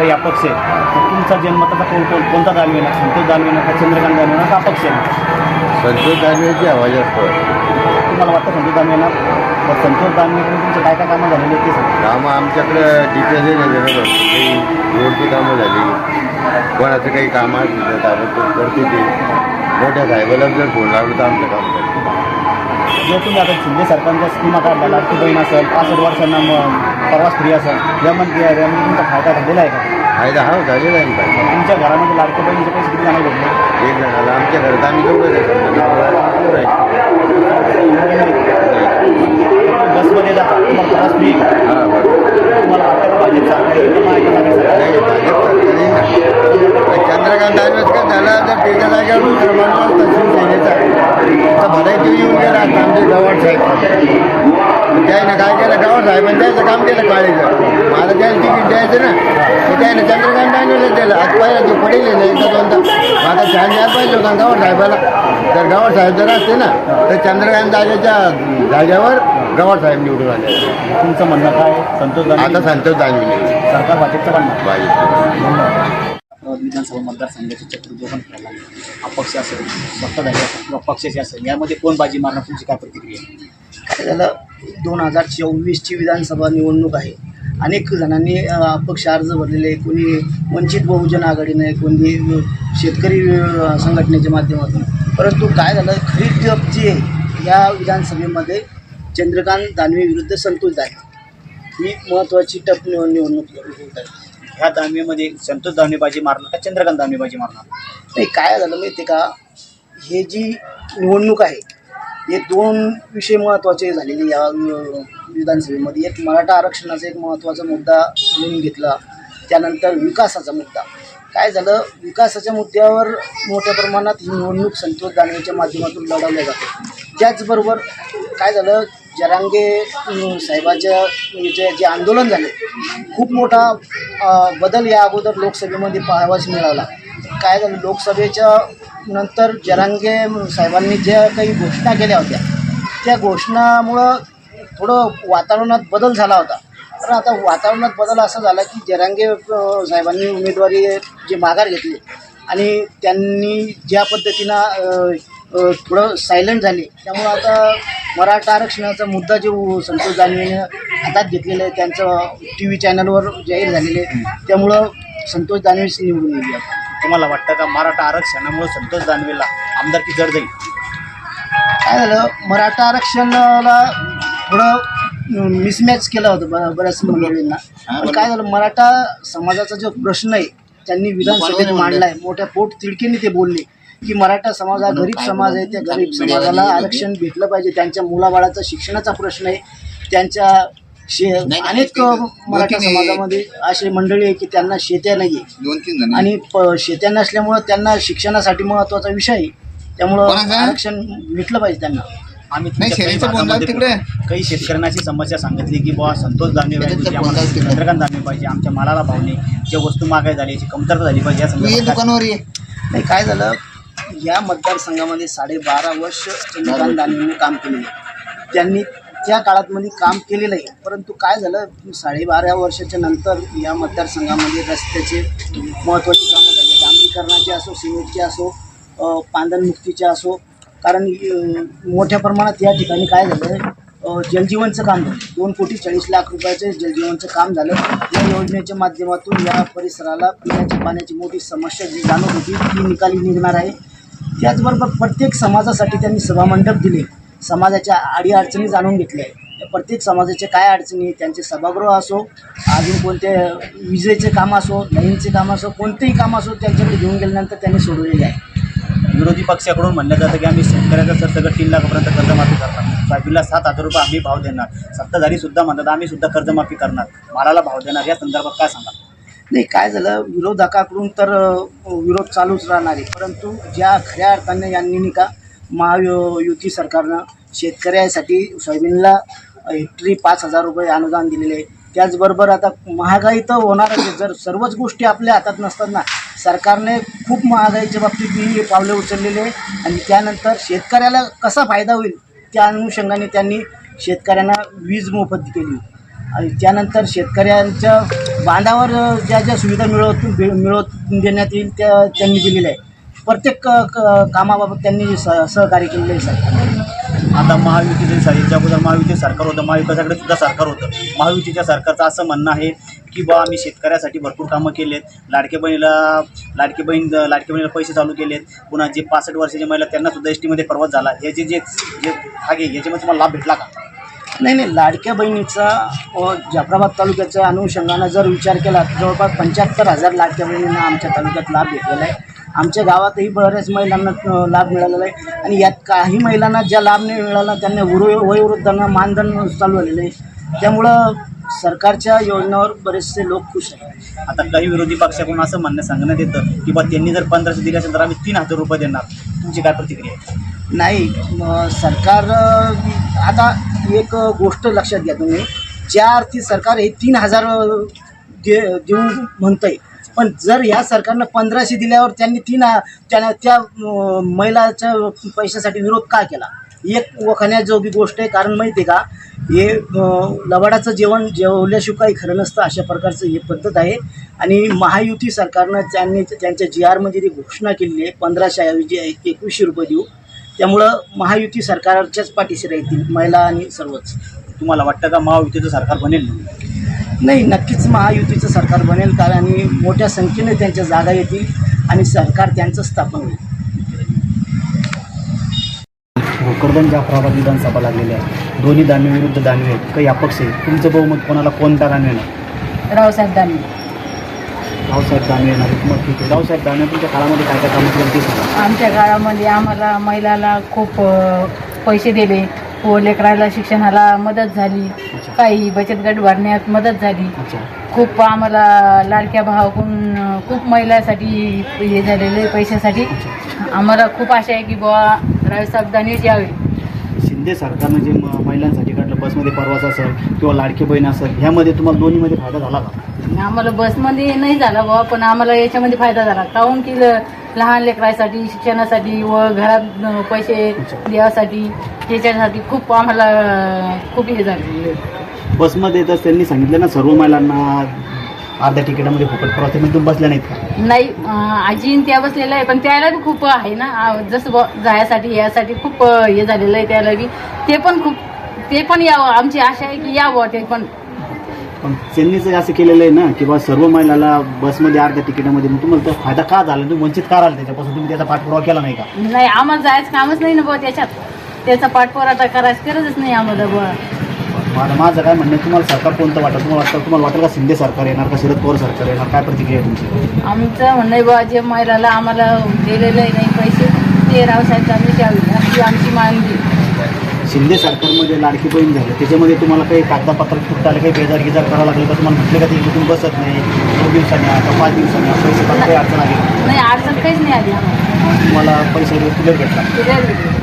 काही अपक्ष आहे तुमचा जन्मताचा कोण कोण कोणता दानवे ना संतोष दानवे ना का चंद्रकांत दानवे ना का अपक्ष आहे संतोष दानवेची आवाज असतो. तुम्हाला वाटतं संतोष दानवे ना तर संतोष दानवेकडून तुमचे काय काय कामं झालेले आहेत ते सांगा. कामं आमच्याकडे डिटेल काही रोडची कामं झाली. कोणाचं काही काम असलं तर ताबडतोब करते ते. मोठ्या साहेबाला जर फोन लागलो तर आमचं काम करते जे तुम्ही आता शिंदे सरकारच्या स्कीमा काढल्या लाडकी बहीण असेल पासष्ट वर्षांना मग प्रवास फ्री असेल यामध्ये यामध्ये तुमचा फायदा झालेला आहे का? फायदा हा झालेला आहे ना फायदा. तुमच्या घरामध्ये लाडकी बहिणीचे पैसे किती जणांना भेटले. एक जणाला. आमच्या घरात आम्ही दोघं बसमध्ये त्याने काय केलं? गव्हाण साहेबांनी त्याचं काम केलं काळीचं. मला त्याला तिकीट द्यायचं ना. तर त्याने चंद्रकांत दानवेला दिलं. आज पहिला तो पडेल नाही एकदा दोनदा माझा छान द्यायला पाहिजे होता गव्हाण साहेबाला. तर गव्हाण साहेब जर असते ना तर चंद्रकांत दानवेच्या जागेवर गव्हाण साहेब निवडून आले. तुमचं म्हणणं काय? संतोष दानवे. आता संतोष दानवे. सरकार भाजपचं बनणार पाहिजे विधानसभा मतदारसंघाचे पण खेळला अपक्ष असेल सत्ताधारी असेल किंवा पक्षाचे असेल यामध्ये कोण बाजी मारणार? तुमची काय प्रतिक्रिया? झालं दोन हजार चोवीसची विधानसभा निवडणूक आहे. अनेक जणांनी अपक्ष अर्ज भरलेले आहे कोणी वंचित बहुजन आघाडीने आहे, कोणी शेतकरी संघटनेच्या माध्यमातून. परंतु काय झालं खरी जप जी आहे या विधानसभेमध्ये चंद्रकांत दानवे विरुद्ध संतोष दानवे. ही महत्त्वाची टप निव निवडणूक होत आहे ह्या दानवेमध्ये संतोष दानवे बाजी मारणार का चंद्रकांत दानवे बाजी मारणार? नाही काय झालं माहिती का? हे जी निवडणूक आहे हे दोन विषय महत्त्वाचे झालेले या विधानसभेमध्ये. एक मराठा आरक्षणाचा एक महत्त्वाचा मुद्दा म्हणून घेतला. त्यानंतर विकासाचा मुद्दा. काय झालं? विकासाच्या मुद्द्यावर मोठ्या प्रमाणात ही निवडणूक संतोष दानवेच्या माध्यमातून लढवल्या जाते. त्याचबरोबर काय झालं? जरांगे साहेबाच्या जे जे आंदोलन झाले खूप मोठा बदल या अगोदर लोकसभेमध्ये पाहावाच मिळाला. काय झालं? लोकसभेच्या नंतर जरांगे साहेबांनी ज्या काही घोषणा केल्या होत्या त्या घोषणामुळं थोडं वातावरणात बदल झाला होता. पण आता वातावरणात बदल असा झाला की जरांगे साहेबांनी उमेदवारी जे माघार घेतली आणि त्यांनी ज्या पद्धतीनं थोडं सायलेंट झाले त्यामुळं आता मराठा आरक्षणाचा मुद्दा जो संतोष दानवेनं हातात घेतलेला आहे त्यांचं टी व्ही चॅनलवर जाहीर झालेले आहे त्यामुळं संतोष दानवेच निवडून गेले आता तुम्हाला वाटतं का मराठा आरक्षणामुळे संतोष दानवेला आमदारकी जड जाईल? काय झालं? मराठा आरक्षणाला थोडं मिसमॅच केलं होतं ब- बऱ्याच मंडळींना. पण काय झालं? मराठा समाजाचा जो प्रश्न आहे त्यांनी विधानसभेत मांडला आहे मोठ्या पोट तिडकीने ते बोलले की मराठा समाज हा गरीब समाज आहे. त्या गरीब समाजाला आरक्षण भेटलं पाहिजे. त्यांच्या मुलाबाळाचा शिक्षणाचा प्रश्न आहे. त्यांच्या शे अनेक मराठा समाजामध्ये असे मंडळी आहे की त्यांना शेत्या नाही आहे दोन तीन जण आणि प- शेत्या नसल्यामुळं त्यांना शिक्षणासाठी महत्त्वाचा विषय आहे. त्यामुळं कोणाचा? आरक्षण भेटलं पाहिजे त्यांना. आम्ही नाही, तुमच्या काही शेळीचं बोलणार भागामध्ये तिकडे. काही शेतकऱ्यांची समस्या सांगितली की बुवा संतोष दानवे पाहिजे त्याच्यात आम्हाला बोलणार तिकडे. चंद्रकांत दानवे पाहिजे आमच्या मालाला भाव नाही. ज्या वस्तू महागाई झाली याची कमतरता झाली पाहिजे या तू ये संदर्भात काय दुकानावर ये. नाही काय झालं? या मतदारसंघामध्ये साडेबारा वर्ष चंद्रकांत दानवेंनी काम केलेलं आहे. त्यांनी त्या काळातमध्ये काम केलेलं आहे. परंतु काय झालं साडेबारा वर्षाच्या नंतर या मतदारसंघामध्ये रस्त्याचे महत्त्वाची कामं झाली. डांबरीकरणाचे असो सिमेंटचे असो अ, पांदनमुक्तीचे असो कारण मोठ्या प्रमाणात या ठिकाणी काय झालं जलजीवनचं काम झालं. दोन कोटी चाळीस लाख रुपयाचं जलजीवनचं काम झालं. या योजनेच्या माध्यमातून या परिसराला पिण्याच्या पाण्याची मोठी समस्या जी जाणवत होती ती निकाली निघणार आहे. त्याचबरोबर प्रत्येक समाजासाठी त्यांनी सभामंडप दिले. समाजाच्या अडीअडचणी जाणून घेतल्या त्या प्रत्येक समाजाचे काय अडचणी त्यांचे सभागृह असो अजून कोणते विजेचे काम असो लाईनचे काम असो कोणतेही काम असो त्यांच्याकडे घेऊन गेल्यानंतर त्यांनी सोडवलेले आहे. विरोधी पक्षाकडून म्हणलं जातं की आम्ही शेतकऱ्याचं सरसकट तीन लाखापर्यंत कर्जमाफी करणार. सोयाबीनला सात हजार रुपये आम्ही भाव देणार. सत्ताधारी सुद्धा म्हणतात आम्ही सुद्धा कर्जमाफी करणार. मालाला भाव देणार. या संदर्भात काय सांगा नाही काय झालं? विरोधकाकडून तर विरोध चालूच राहणार आहे. परंतु ज्या खऱ्या अर्थाने यांनी का महायु युती सरकारनं शेतकऱ्यासाठी सोयाबीनला हेक्टरी पाच हजार रुपये अनुदान दिलेले आहे. त्याचबरोबर आता महागाई तर होणारच आहे. जर सर्वच गोष्टी आपल्या हातात नसतात ना सरकारने खूप महागाईच्या बाबतीत ही पावले उचललेले आहे. आणि त्यानंतर शेतकऱ्याला कसा फायदा होईल त्या अनुषंगाने त्यांनी शेतकऱ्यांना वीज मोफत केली. आणि त्यानंतर शेतकऱ्यांच्या बांधावर ज्या ज्या सुविधा मिळवत मिळवत देण्यात येईल त्या त्यांनी दिलेल्या आहे प्रत्येक कामाबाबत त्यांनी स सहकार्य केलेलं सरकार आता महायुतीचे सर याच्या अगोदर महायुतीचे सरकार होतं. महाविकासाकडे सुद्धा सरकार होतं. महायुतीच्या सरकारचं असं म्हणणं आहे की बा आम्ही शेतकऱ्यासाठी भरपूर कामं केलेत. लाडके बहिणीला लाडकी बहीण लाडकी बहिणीला पैसे चालू केलेत. पुन्हा जे पासष्ट वर्षाची महिला त्यांना सुद्धा एस टीमध्ये प्रवास झाला. हे जे जे आहे याच्यामध्ये तुम्हाला लाभ भेटला का? नाही नाही लाडक्या बहिणीचा अ, जाफराबाद तालुक्याच्या अनुषंगानं जर विचार केला जवळपास पंच्याहत्तर हजार लाडक्या बहिणींना आमच्या तालुक्यात लाभ भेटलेला आहे. आमच्या गावातही बऱ्याच महिलांना लाभ मिळालेला आहे. आणि यात काही महिलांना ज्या लाभ नाही मिळाला त्यांना वृ वयोवृद्धांना मानधन चालू झालेलं आहे. त्यामुळं सरकारच्या योजनावर बरेचसे लोक खुश आहेत. आता काही विरोधी पक्षाकडून असं म्हणणं सांगण्यात येतं की बा त्यांनी जर पंधराशे दिले असेल तर आम्ही तीन हजार रुपये देणार. तुमची काय प्रतिक्रिया आहे? नाही सरकार आता एक गोष्ट लक्षात घ्या तुम्ही. ज्या अर्थी सरकार हे तीन हजार दे देऊन म्हणतंय पण जर या सरकारनं पंधराशे दिल्यावर त्यांनी तीन त्यांना त्या त्या महिलाच्या पैशासाठी विरोध का केला? एक वखाण्याजोगी गोष्ट आहे कारण माहिती आहे का हे लवाडाचं लबाडाचं जेवण जेवल्याशिवाय काही खरं नसतं अशा प्रकारचं हे पद्धत आहे. आणि महायुती सरकारनं त्यांनी त्यांच्या जी आरमध्ये ती घोषणा केलेली आहे पंधराशे ऐवजी एकवीसशे रुपये देऊ त्यामुळं महायुती सरकारच्याच पाठीशी राहतील महिला आणि सर्वच. तुम्हाला वाटतं का महायुतीचं सरकार बनेल? नाही नक्कीच महायुतीचं सरकार बनेल कारण आणि मोठ्या संख्येने त्यांच्या जागा येतील आणि सरकार त्यांचं स्थापन होईल. भोकरदन जाफराबाद विधानसभा लागलेल्या आहे दोन्ही दानवे विरुद्ध दानवे आहेत. काही अपक्ष आहे तुमचं बहुमत कोणाला? कोणता दानवे येणार? रावसाहेब दानवे. रावसाहेब दानवे येणार आहेत. मग ठीक आहे. रावसाहेब दानवे तुमच्या काळामध्ये काय काय कामं केलं ते सांगा आमच्या काळामध्ये आम्हाला महिलाला खूप पैसे दिले. व लेकराला शिक्षणाला मदत झाली. काही बचत गट भरण्यात मदत झाली. खूप आम्हाला लाडक्या भावाकडून खूप महिलासाठी हे झालेले पैशासाठी. आम्हाला खूप आशा आहे की बुवा रावसाहेब दानवेच यावे. शिंदे सरकारनं जे महिलांसाठी काढलं बसमध्ये परवास असेल किंवा लाडकी बहीण असेल ह्यामध्ये तुम्हाला दोन्हीमध्ये फायदा झाला का? आम्हाला बसमध्ये नाही झाला बुवा पण आम्हाला याच्यामध्ये फायदा झाला. काहून की लहान लेकरासाठी शिक्षणासाठी व घरात पैसे द्यासाठी त्याच्यासाठी खूप आम्हाला खूप हे झाले. बसमध्ये तर त्यांनी सांगितलं ना सर्व महिलांना अर्ध्या तिकिटामध्ये फुकट प्रवास तुम्ही बसल्या नाहीत का? नाही अं, आजीन त्या बसलेलं आहे पण त्याला बी खूप आहे ना आ, जसं ब- जायसाठी यासाठी खूप हे झालेलं आहे त्याला बी. ते पण खूप ते पण यावं आमची आशा आहे की यावं ते पण पण त्यांनीच असं केलेलं आहे ना की बा सर्व महिलाला बसमध्ये अर्ध्या तिकिटामध्ये मग तुम्हाला तो फायदा का झाला? तुम्ही वंचित का राहिला त्याच्यापासून? तुम्ही त्याचा पाठपुरावा केला नाही का? नाही आम्हाला जायचं कामच नाही ना बुवा त्याच्यात. त्याचा पाठपुराठा करायची गरजच नाही आम्हाला बुवा. माझं माझं काय म्हणणं आहे, तुम्हाला सरकार कोणतं वाटतं तुम्हाला वाटतं तुम्हाला वाटेल का शिंदे सरकार येणार का शरद पवार सरकार येणार? काय प्रतिक्रिया आहे तुमची? आमचं म्हणणं आहे बुवा जे महिलाला आम्हाला दिलेलं आहे नाही पैसे ते रावसाहेब दानवे द्यावे अशी आमची मागणी. शिंदे सरकारमध्ये लाडकी बहीण झाली त्याच्यामध्ये तुम्हाला काही कागदपत्र फुटताले काही बेजार गिजार करावं लागलं तर तुम्हाला म्हटलं का ते तुम्ही बसत नाही? दोन दिवसांनी का पाच दिवसांनी पैसे पण काही अडचण आली नाही. अडचण काहीच नाही आली. तुम्हाला पैसे क्लिअर भेटला